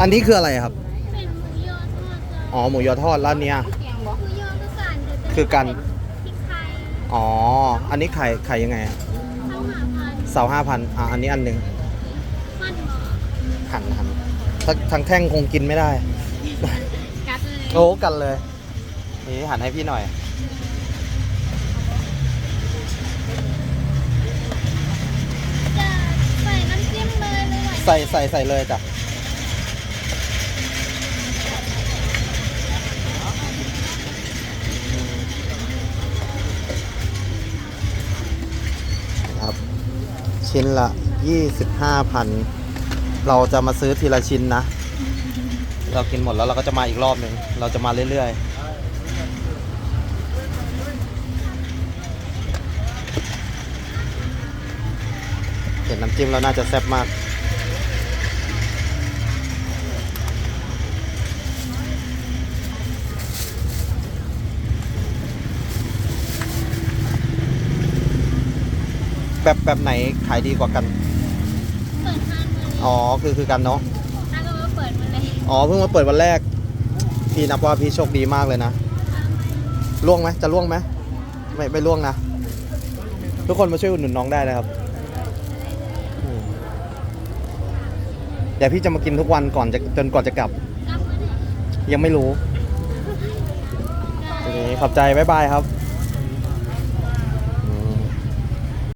อันนี้คืออะไรครับ เป็นหมูยอทอดจ้ะอ๋อ หมูยอทอดร้านเนี้ยๆเสียงบอกหมูยอคือกันแต่จะคือกัน พริกไทยอ๋อ อันนี้ไข่ไข่ยังไงอะข้าวหาพันเสาห้าพันอะ อันนี้อันหนึ่งมันหมอหั่นหั่นถ้าทั้งแท่งคงกินไม่ได้ กัดเลยโอ้กันเลย นี่หั่นให้พี่หน่อย จะใส่น้ำจิ้มเลยหรือว่าใส่ใส่ใส่เลยจ้ะ ครับ ชิ้นละ 25,000 เราจะมาซื้อทีละชิ้นนะ เรากินหมดแล้วเราก็จะมาอีกรอบหนึ่งเราจะมาเรื่อยๆเห็นน้ำจิ้มแล้วน่าจะแซ่บมาก แบบแบบไหนขายดีกว่ากัน เปิดทานมาเลยอ๋อคือคือกันเนาะถ้าก็มาเปิดมาเลยอ๋อเพิ่งมาเปิดวันแรก พี่นับว่าพี่โชคดีมากเลยนะล่วงไหมจะล่วงไหมไม่ไม่ล่วงนะ ทุกคนมาช่วยอุดหนุนน้องได้นะครับอืมเดี๋ยวพี่จะมากินทุกวันก่อนจะจนก่อนจะกลับ กลับมาเลยยังไม่รู้ได้ ทีนี้ขอบใจบ๊ายบายครับ